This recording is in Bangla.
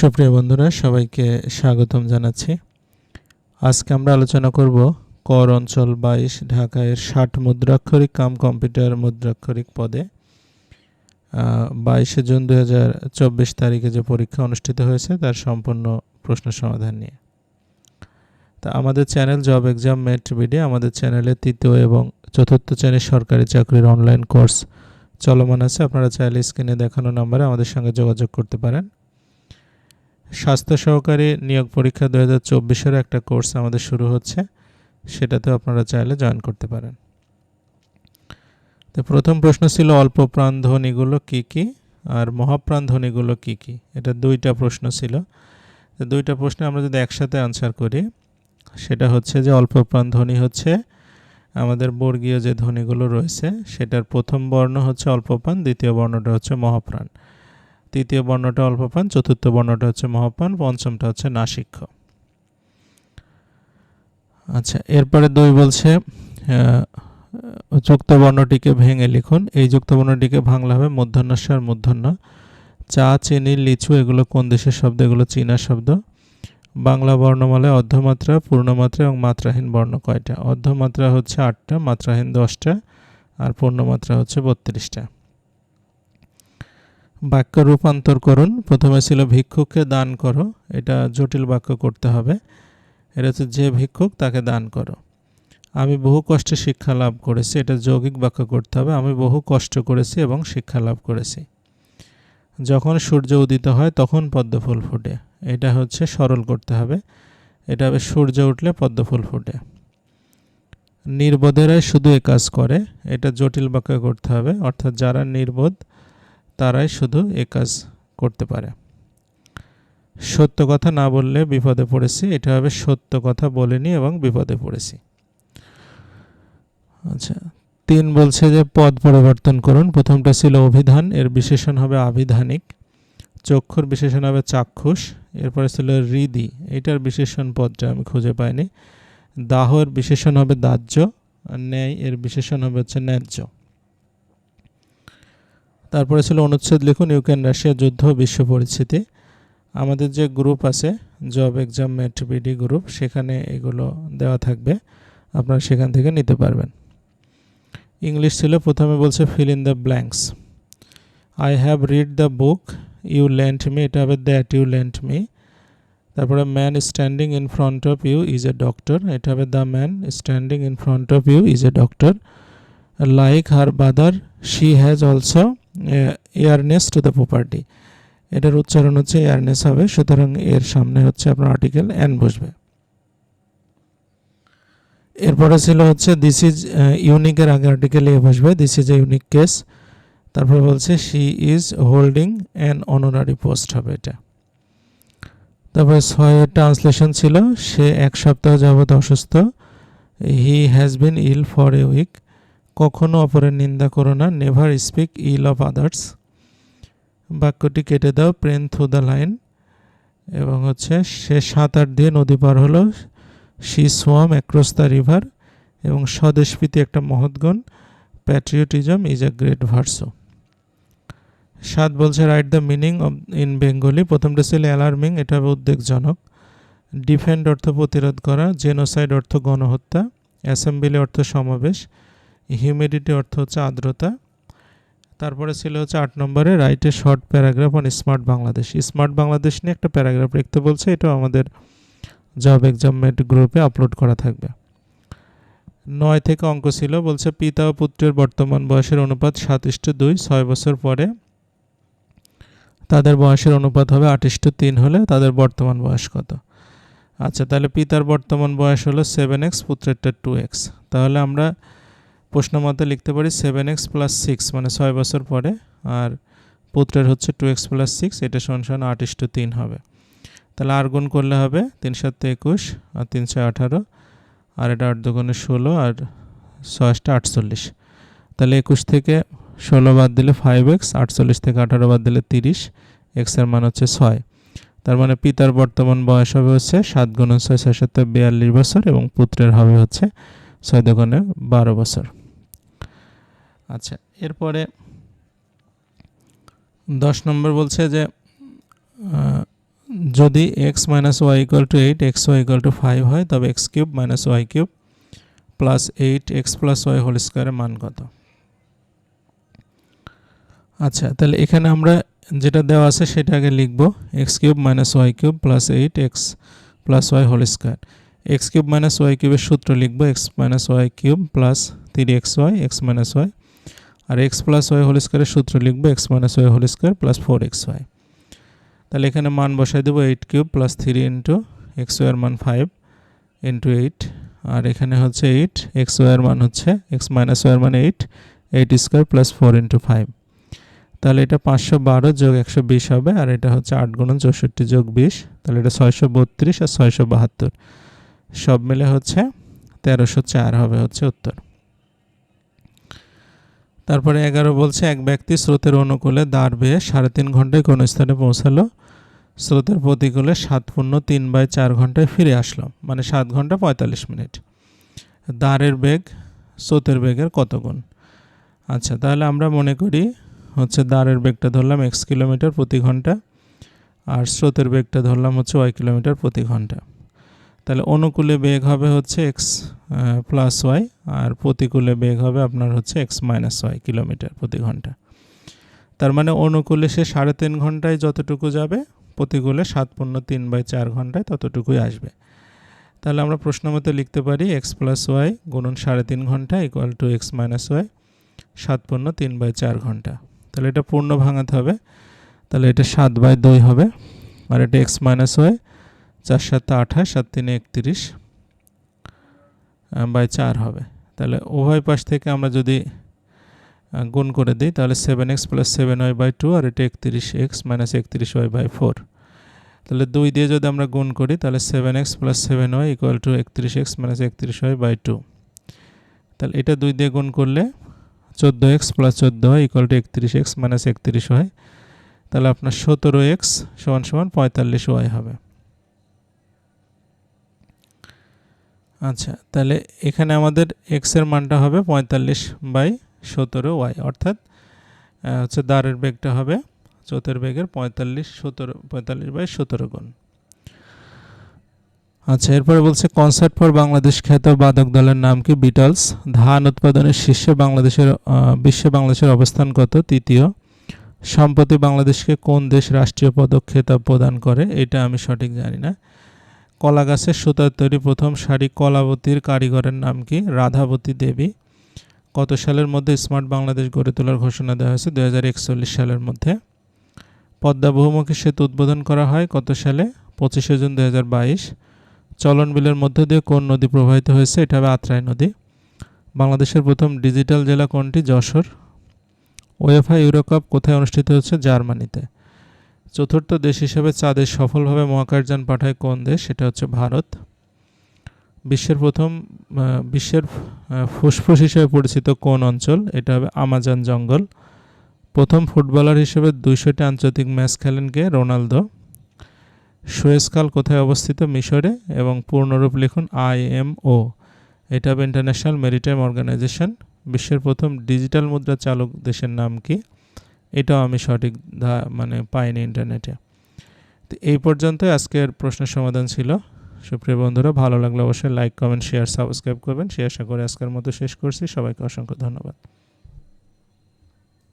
সুপ্রিয় বন্ধুরা, সবাইকে স্বাগতম জানাচ্ছি। আজকে আমরা আলোচনা করব কর অঞ্চল বাইশ ঢাকায়ের ষাট মুদ্রাক্ষরিক কাম কম্পিউটার মুদ্রাক্ষরিক পদে। বাইশে জুন দু হাজার চব্বিশ তারিখে যে পরীক্ষা অনুষ্ঠিত হয়েছে, তার সম্পূর্ণ প্রশ্ন সমাধান নিয়ে। তা আমাদের channel job exam mate BD, আমাদের চ্যানেলে তৃতীয় এবং চতুর্থ শ্রেণির সরকারি চাকরির অনলাইন কোর্স চলমান আছে। আপনারা চাইলে স্ক্রিনে দেখানো নম্বরে আমাদের সঙ্গে যোগাযোগ করতে পারেন। স্বাস্থ্য সহকারী নিয়োগ পরীক্ষা দু হাজার চব্বিশের একটা কোর্স আমাদের শুরু হচ্ছে, সেটাতেও আপনারা চাইলে জয়েন করতে পারেন। তো প্রথম প্রশ্ন ছিল, অল্প প্রাণ ধ্বনিগুলো কী কী? আর মহাপ্রাণ ধ্বনিগুলো কী কী? এটা দুইটা প্রশ্ন ছিল। তো দুইটা প্রশ্নে আমরা যদি একসাথে আনসার করি, সেটা হচ্ছে যে অল্প প্রাণ ধ্বনি হচ্ছে, আমাদের বর্গীয় যে ধ্বনিগুলো রয়েছে, সেটার প্রথম বর্ণ হচ্ছে অল্প প্রাণ, দ্বিতীয় বর্ণটা হচ্ছে মহাপ্রাণ। তৃতীয় বর্ণটা অল্প প্রাণ চতুর্থ বর্ণটা হচ্ছে মহাপ্রাণ পঞ্চমটা হচ্ছে নাসিক্ষ। আচ্ছা এরপরে দুই বলছে যুক্ত বর্ণটিকে ভেঙে লিখুন। এই যুক্ত বর্ণটিকে ভাঙলে হবে মূর্ধন্যস্ব আর মূর্ধন্য চা, চিনি, লিচু, এগুলো কোন দেশের শব্দ? এগুলো চীনা শব্দ। বাংলা বর্ণমালায় অর্ধমাত্রা, পূর্ণমাত্রা এবং মাত্রাহীন বর্ণ কয়টা? অর্ধমাত্রা হচ্ছে আটটা, মাত্রাহীন দশটা, আর পূর্ণমাত্রা হচ্ছে বত্রিশটা। বাক্য রূপান্তর করুন। প্রথমে ছিল ভিক্ষুককে দান করো। এটা জটিল বাক্য করতে হবে। এটা হচ্ছে যে ভিক্ষুক তাকে দান করো। আমি বহু কষ্টে শিক্ষা লাভ করেছি। এটা যৌগিক বাক্য করতে হবে। আমি বহু কষ্ট করেছি এবং শিক্ষা লাভ করেছি। যখন সূর্য উদিত হয়, তখন পদ্মফুল ফুটে। এটা হচ্ছে সরল করতে হবে। এটা হবে সূর্য উঠলে পদ্মফুল ফুটে। নির্বোধেরাই শুধু এ কাজ করে। এটা জটিল বাক্য করতে হবে। অর্থাৎ যারা নির্বোধ তারাই শুধু এ কাজ করতে পারে। সত্য কথা না বললে বিপদে পড়েছি, এটা হবে সত্য কথা বলিনি এবং বিপদে পড়েছি। আচ্ছা তিন বলছে যে পদ পরিবর্তন করুন। প্রথমটা ছিল অভিধান, এর বিশেষণ হবে আবিধানিক চক্ষুর বিশেষণ হবে চাক্ষুষ, এরপরে ছিল হৃদি। এটার বিশেষণ পদটা আমি খুঁজে পাইনি। দাহর বিশেষণ হবে দাহ্য, আর ন্যায় এর বিশেষণ হবে হচ্ছে ন্যায্য। তারপরে ছিল অনুচ্ছেদ লিখুন ইউক্রেন রাশিয়া যুদ্ধ বিশ্ব পরিস্থিতি। আমাদের যে গ্রুপ আছে job exam mate BD group সেখানে এগুলো দেওয়া থাকবে। আপনারা সেখান থেকে নিতে পারবেন। ইংলিশ ছিল, প্রথমে বলছে fill in the blanks I have read the book you lend me এটা হবে দ্যাট ইউ ল্যান্ড মি তারপরে man standing in front of you is a doctor এটা হবে the man standing in front of you is a doctor like her brother she has also heiress to the property এটার উচ্চারণ হচ্ছে এয়ারনেস হবে, সুতরাং এর সামনে হচ্ছে আপনার আর্টিকেল অ্যান বসবে। এরপরে ছিল হচ্ছে দিস ইজ ইউনিকের আগে আর্টিকেল এ বসবে this is a unique case তারপরে বলছে she is holding an honorary post হবে এটা। তারপরে ছয়ের ট্রান্সলেশন ছিল, সে এক সপ্তাহ যাবৎ অসুস্থ he has been ill for a week কখনো অপরের নিন্দা করো না never speak ill of others বাক্যটি কেটে দাও প্রেন থ্রু দ্য লাইন এবং হচ্ছে, সে সাত আট দিয়ে নদী পার হলো she swam across the river এবং স্বদেশপ্রীতি একটা মহৎগণ প্যাট্রিয়টিজম ইজ এ গ্রেট ভার্সো সাত বলছে right the meaning of in Bengali প্রথমটা ছিল অ্যালার্মিং এটা হবে উদ্বেগজনক। ডিফেন্ড অর্থ প্রতিরোধ করা জেনোসাইড অর্থ গণহত্যা। অ্যাসেম্বলি অর্থ সমাবেশ। হিউমিডিটি অর্থ হচ্ছে আর্দ্রতা। তারপরে ছিল হচ্ছে আট নম্বরে রাইটে short paragraph on smart Bangladesh smart Bangladesh নিয়ে একটা প্যারাগ্রাফ লিখতে বলছে, এটাও আমাদের জব এক্সামমেন্ট গ্রুপে আপলোড করা থাকবে। নয় থেকে অঙ্ক ছিল, বলছে পিতা ও পুত্রের বর্তমান বয়সের অনুপাত সাতিষ্ঠ দুই, ছয় বছর পরে। তাদের বয়সের অনুপাত হবে আটিষ্ঠ তিন হলে তাদের বর্তমান বয়স কত? আচ্ছা তাহলে পিতার বর্তমান বয়স হলো সেভেন এক্স পুত্রেরটা টু এক্স তাহলে আমরা প্রশ্ন মতে লিখতে পারি সেভেন এক্স প্লাস সিক্স মানে ছয় বছর পরে, আর পুত্রের হচ্ছে টু এক্স প্লাস সিক্স এটা সমান আট ইস্টু তিন হবে। তাহলে আর গুণ করলে হবে তিন সাত একুশ আর তিন ছয় আঠারো, আর এটা আট দুগুণে ষোলো, আর ছয়টা আটচল্লিশ। তাহলে একুশ থেকে ষোলো বাদ দিলে ফাইভ এক্স আটচল্লিশ থেকে আঠারো বাদ দিলে তিরিশ এক্সের মান হচ্ছে ছয়। তার মানে পিতার বর্তমান বয়স হবে হচ্ছে সাত গুণ ছয় ছয় সাত বিয়াল্লিশ বছর, এবং পুত্রের হবে হচ্ছে ছয় দোকানে বারো বছর। আচ্ছা এরপরে দশ নম্বর বলছে যে যদি x minus y equal to eight x y equal to five হয়, তবে x cube minus y cube plus eight x plus y whole স্কোয়ারের মান কত? আচ্ছা তাহলে এখানে আমরা যেটা দেওয়া আছে সেটা আগে লিখব। X cube minus y cube plus eight x plus y whole square x cube minus y কিউবের সূত্র লিখব x minus y cube plus three x y x minus y আর এক্স প্লাস ওয়াই হোল স্কোয়ারের সূত্র লিখব x minus y whole square plus four x y তাহলে এখানে মান বসাই দেবো eight cube plus three into x war মান ফাইভ ইন্টু এইট আর এখানে হচ্ছে এইট এক্স ওয়ার মান হচ্ছে এক্স মাইনাস ওয়ার মান eight eight square plus four into five তাহলে এটা পাঁচশো বারো যোগ একশো বিশ হবে, আর এটা হচ্ছে আট গুণন চৌষট্টি যোগ বিশ। তাহলে এটা ছয়শো বত্রিশ আর ছয়শো বাহাত্তর। সব মিলে হচ্ছে তেরোশো চার হবে হচ্ছে উত্তর। তারপরে এগারো বলছে, এক ব্যক্তি স্রোতের অনুকূলে দাঁড় বেয়ে সাড়ে তিন ঘন্টায় কোনো স্থানে পৌঁছালো। স্রোতের প্রতিকূলে সাত পূর্ণ তিন বাই চার ঘন্টায় ফিরে আসলো মানে সাত ঘণ্টা পঁয়তাল্লিশ মিনিট। দাঁড়ের বেগ, স্রোতের বেগের কত গুণ? আচ্ছা তাহলে আমরা মনে করি হচ্ছে দাঁড়ের বেগটা ধরলাম এক্স কিলোমিটার প্রতি ঘণ্টা, আর স্রোতের বেগটা ধরলাম হচ্ছে ওয়াই কিলোমিটার প্রতি ঘণ্টা। তাহলে অনুকূলে বেগ হবে হচ্ছে এক্স প্লাস ওয়াই আর প্রতিকূলে বেগ হবে আপনার হচ্ছে এক্স মাইনাস ওয়াই কিলোমিটার প্রতি ঘণ্টা। তার মানে অনুকূলে সে সাড়ে তিন ঘন্টায় যতটুকু যাবে, প্রতিকূলে সাত পূর্ণ তিন বাই চার ঘন্টায় ততটুকুই আসবে। তাহলে আমরা প্রশ্ন মতো লিখতে পারি এক্স প্লাস ওয়াই গুণন সাড়ে তিন ঘণ্টা equal to x minus y সাত পূর্ণ তিন বাই চার ঘণ্টা। তাহলে এটা পূর্ণ ভাঙাতে হবে। তাহলে এটা সাত বাই দুই হবে। আর এটা এক্স মাইনাস ওয়াই চার সাত আঠাশ সাত তিনে একত্রিশ বাই চার হবে। তাহলে উভয় পাশ থেকে আমরা যদি গুণ করে দিই, তাহলে seven x plus seven y by two আর এটা একত্রিশ এক্স মাইনাস একত্রিশ ওয়াই বাই ফোর তাহলে দুই দিয়ে যদি আমরা গুণ করি, তাহলে seven x plus seven y equal to একত্রিশ এক্স মাইনাস একত্রিশ ওয়াই বাই টু তাহলে এটা দুই দিয়ে গুণ করলে চোদ্দ এক্স প্লাস চোদ্দ হয় ইকুয়াল টু একত্রিশ এক্স মাইনাস একত্রিশ হয় তাহলে আপনার সতেরো এক্স সমান সমান পঁয়তাল্লিশ ওয়াই হবে। আচ্ছা তাহলে এখানে আমাদের এক্সের মানটা হবে পঁয়তাল্লিশ বাই সতেরো ওয়াই অর্থাৎ হচ্ছে দ্বারের বেগটা হবে চোতের বেগের পঁয়তাল্লিশ সতেরো, পঁয়তাল্লিশ বাই সতেরো গুণ। আচ্ছা এরপরে বলছে কনসার্ট ফর বাংলাদেশ খ্যাত বাদক দলের নাম কি? বিটলস ধান উৎপাদনের শীর্ষে বাংলাদেশের বিশ্বে বাংলাদেশের অবস্থান কত? তৃতীয়, সম্প্রতি বাংলাদেশকে কোন দেশ রাষ্ট্রীয় পদক খেতাব প্রদান করে? এটা আমি সঠিক জানি না। কলা গাছের সুতার তৈরি প্রথম শাড়ি কলাবতীর কারিগরের নাম কি? রাধাবতী দেবী। কত সালের মধ্যে স্মার্ট বাংলাদেশ গড়ে তোলার ঘোষণা দেওয়া হয়েছে? দু হাজার একচল্লিশ সালের মধ্যে। পদ্মা বহুমুখী সেতু উদ্বোধন করা হয় কত সালে? পঁচিশে জুন দু হাজার বাইশ। চলন বিলের মধ্য দিয়ে কোন নদী প্রবাহিত হয়েছে? এটা হবে আত্রাই নদী। বাংলাদেশের প্রথম ডিজিটাল জেলা কোনটি? যশোর। ওয়েফা ইউরোকাপ কোথায় অনুষ্ঠিত হচ্ছে জার্মানিতে। চতুর্থ দেশ হিসেবে চাঁদে সফলভাবে মহাকাশযান পাঠায় কোন দেশ? সেটা হচ্ছে ভারত। বিশ্বের প্রথম বিশ্বের ফুসফুস হিসেবে পরিচিত কোন অঞ্চল? এটা হবে আমাজন জঙ্গল। প্রথম ফুটবলার হিসেবে দুইশোটি আন্তর্জাতিক ম্যাচ খেলেন কে? রোনালদো। সুয়েজকাল কোথায় অবস্থিত? মিশরে। এবং পূর্ণরূপ লিখুন আইএমও এটা হবে ইন্টারন্যাশনাল মেরিটাইম অর্গানাইজেশন। বিশ্বের প্রথম ডিজিটাল মুদ্রা চালক দেশের নাম কি? এটাও আমি সঠিক মানে পাইনি ইন্টারনেটে তো এই পর্যন্ত আজকের প্রশ্নের সমাধান ছিল। সুপ্রিয় বন্ধুরা, ভালো লাগলে অবশ্যই লাইক কমেন্ট শেয়ার সাবস্ক্রাইব করবেন। সে আশা করে আজকের মতো শেষ করছি। সবাইকে অসংখ্য ধন্যবাদ।